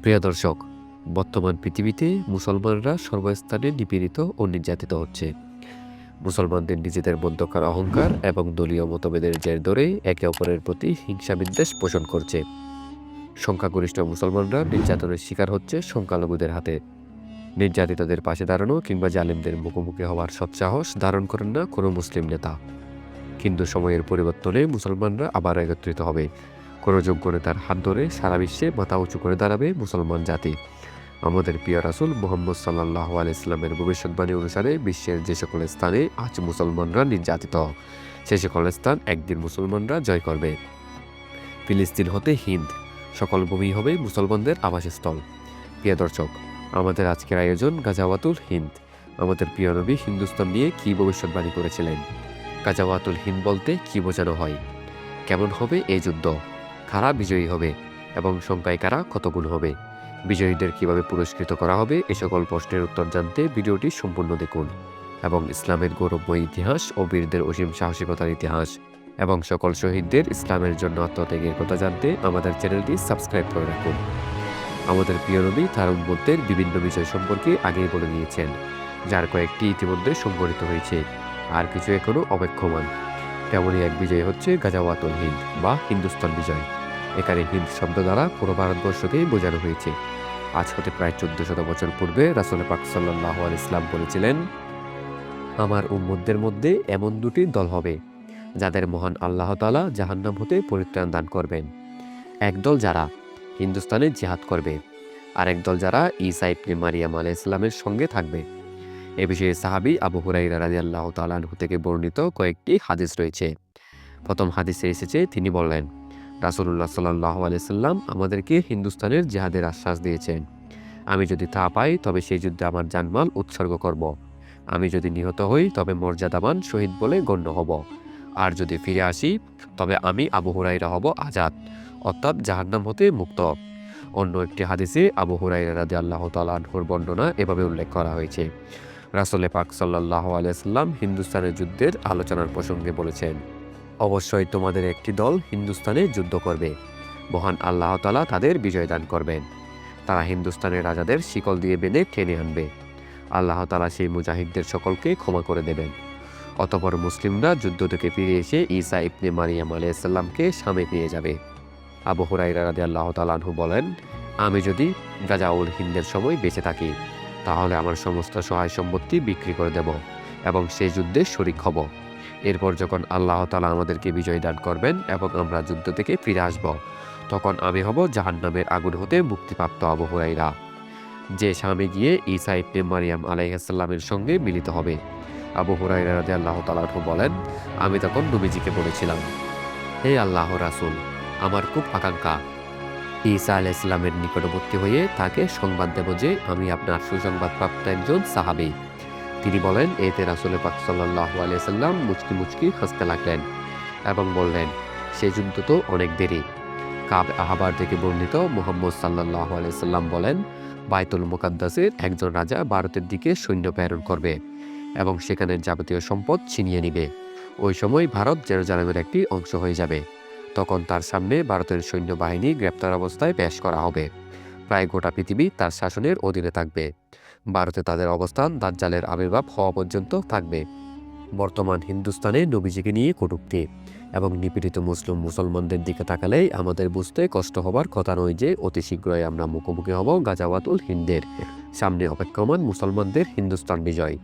প্রিয় দর্শক, বর্তমান পৃথিবীতে মুসলমানরা সর্বস্থানে নিপীড়িত ও নির্যাতিত হচ্ছে। মুসলমানদের নিজেদের মধ্যকার অহংকার এবং দলীয় মতভেদের জের ধরে একে অপরের প্রতি হিংসা বিদ্বেষ পোষণ করছে। সংখ্যাগরিষ্ঠ মুসলমানরা নির্যাতনের শিকার হচ্ছে সংখ্যালঘুদের হাতে। নির্যাতিতদের পাশে দাঁড়ানো কিংবা জালিমদের মুখোমুখি হওয়ার সৎসাহস ধারণ করেন না কোনো মুসলিম নেতা। কিন্তু সময়ের পরিবর্তনে মুসলমানরা আবার একত্রিত হবে। কোনো যোগ্য তার হাত ধরে সারা বিশ্বে মাথা উঁচু করে দাঁড়াবে মুসলমান জাতি। আমাদের প্রিয় রাসুল মোহাম্মদ সাল্লাহ আলাইসলামের ভবিষ্যৎবাণী অনুসারে বিশ্বের যে সকল স্থানে আজ মুসলমানরা নির্যাতিত। সে সকল স্থান একদিন মুসলমানরা জয় করবে। ফিলিস্তিন হতে হিন্দ, সকল ভূমি হবে মুসলমানদের আবাসস্থল। প্রিয় দর্শক, আমাদের আজকের আয়োজন গাজাওয়াতুল হিন্দ। আমাদের প্রিয় নবী হিন্দুস্তান নিয়ে কী ভবিষ্যৎবাণী করেছিলেন? গাজাওয়াতুল হিন্দ বলতে কী বোঝানো হয়? কেমন হবে এই যুদ্ধ? কারা বিজয়ী হবে এবং সংখ্যায় কারা কত গুণ হবে? বিজয়ীদের কীভাবে পুরস্কৃত করা হবে? এ সকল প্রশ্নের উত্তর জানতে ভিডিওটি সম্পূর্ণ দেখুন এবং ইসলামের গৌরবময় ইতিহাস ও বীরদের অসীম সাহসিকতার ইতিহাস এবং সকল শহীদদের ইসলামের জন্য আত্মত্যাগের কথা জানতে আমাদের চ্যানেলটি সাবস্ক্রাইব করে রাখুন। আমাদের প্রিয় নবী তার উন্মত্তের বিভিন্ন বিষয় সম্পর্কে আগেই বলে দিয়েছেন, যার কয়েকটি ইতিমধ্যে সংগঠিত হয়েছে, আর কিছু এখনও অপেক্ষমান। তেমনই এক বিজয় হচ্ছে গাজাওয়াতুল হিন্দ বা হিন্দুস্তান বিজয়। এখানে হিন্দ শব্দ দ্বারা পুরো ভারতবর্ষকেই বোঝানো হয়েছে। আজ হতে প্রায় চোদ্দ শত বছর পূর্বে রাসুল পাক সাল্লাহ আল ইসলাম বলেছিলেন, আমার উম্মদের মধ্যে এমন দুটি দল হবে, যাদের মহান আল্লাহ তালা জাহান্নাম হতে পরিত্রাণ দান করবেন। একদল যারা হিন্দুস্তানে জিহাদ করবে আর একদল যারা ইবনে মারিয়াম আলাহ ইসলামের সঙ্গে থাকবে। এ বিষয়ে সাহাবি আবু হুরাইরা রাজি আল্লাহ তালাহু থেকে বর্ণিত কয়েকটি হাদিস রয়েছে। প্রথম হাদিসে এসেছে, তিনি বললেন রাসুল্লাহ সাল্লাহ আলাইসাল্লাম আমাদেরকে হিন্দুস্তানের জেহাদের আশ্বাস দিয়েছেন। আমি যদি তা পাই, তবে সেই যুদ্ধে আমার জানমাল উৎসর্গ করব। আমি যদি নিহত হই, তবে মর্যাদাবান শহীদ বলে গণ্য হব। আর যদি ফিরে আসি, তবে আমি আবু হুরাইরা হব আজাদ, অর্থাৎ জাহান্নাম হতে মুক্ত। অন্য একটি হাদিসে আবু হুরাইরা রাজি আল্লাহ তালাহুর বর্ণনা এভাবে উল্লেখ করা হয়েছে। রাসলে পাক সাল্লাহ আলাইসাল্লাম হিন্দুস্তানের যুদ্ধের আলোচনার প্রসঙ্গে বলেছেন, অবশ্যই তোমাদের একটি দল হিন্দুস্তানে যুদ্ধ করবে। মহান আল্লাহ তালা তাদের বিজয় দান করবেন। তারা হিন্দুস্তানের রাজাদের শিকল দিয়ে বেঁধে টেনে আনবে। আল্লাহ তালা সেই মুজাহিদদের সকলকে ক্ষমা করে দেবেন। অতপর মুসলিমরা যুদ্ধ থেকে ফিরে এসে ঈসা ইবনে মারিয়াম আলাইসাল্লামকে সামনে পেয়ে যাবে। আবু হুরাইরা আল্লাহ তালাহু বলেন, আমি যদি গাজাউল হিন্দের সময় বেঁচে থাকি তাহলে আমার সমস্ত সহায় সম্পত্তি বিক্রি করে দেব এবং সেই যুদ্ধে শরিক হব। এরপর যখন আল্লাহ তালা আমাদেরকে বিজয় দান করবেন এবং আমরা যুদ্ধ থেকে ফিরে আসব, তখন আমি হব জাহান্নামের আগুন হতে মুক্তিপ্রাপ্ত আবু হুরাইরা যে স্বামী গিয়ে ঈসা ইবনে মারিয়াম আলাইহাসাল্লামের সঙ্গে মিলিত হবে। আবু হুরাইরা রাজি আল্লাহ তালাহু বলেন, আমি তখন নবীজিকে বলেছিলাম, হে আল্লাহ রাসুল, আমার খুব আকাঙ্ক্ষা ঈসা আলাহ ইসলামের নিকটবর্তী হয়ে তাকে সংবাদ দেব যে, আমি আপনার সুসংবাদ প্রাপ্ত একজন সাহাবি। তিনি বলেন, এতে রাসুল পাক সাল্লাহ আলিয়াল্লাম মুচকি মুচকি হাসতে লাগলেন এবং বললেন, সে যুদ্ধ তো অনেক দেরি। কাব আহাবার থেকে বর্ণিত মোহাম্মদ সাল্লাহ আলিয়াল্লাম বলেন, বাইতুল মোকাদ্দাসের একজন রাজা ভারতের দিকে সৈন্য প্রেরণ করবে এবং সেখানে যাবতীয় সম্পদ ছিনিয়ে নিবে। ওই সময় ভারত জেরুজালেমের একটি অংশ হয়ে যাবে। তখন তার সামনে ভারতের সৈন্যবাহিনী গ্রেপ্তার অবস্থায় পেশ করা হবে। প্রায় গোটা পৃথিবী তার শাসনের অধীনে থাকবে। ভারতে তাদের অবস্থান দাজ্জালের আবির্ভাব হওয়া পর্যন্ত থাকবে। বর্তমান হিন্দুস্তানে নবীজিকে নিয়ে কটুক্তি এবং নিপীড়িত মুসলিম মুসলমানদের দিকে তাকালেই আমাদের বুঝতে কষ্ট হবার কথা নয় যে অতি শীঘ্রই আমরা মুখোমুখি হব গাজাওয়াতুল হিন্দের। সামনে অপেক্ষমান মুসলমানদের হিন্দুস্তান বিজয়।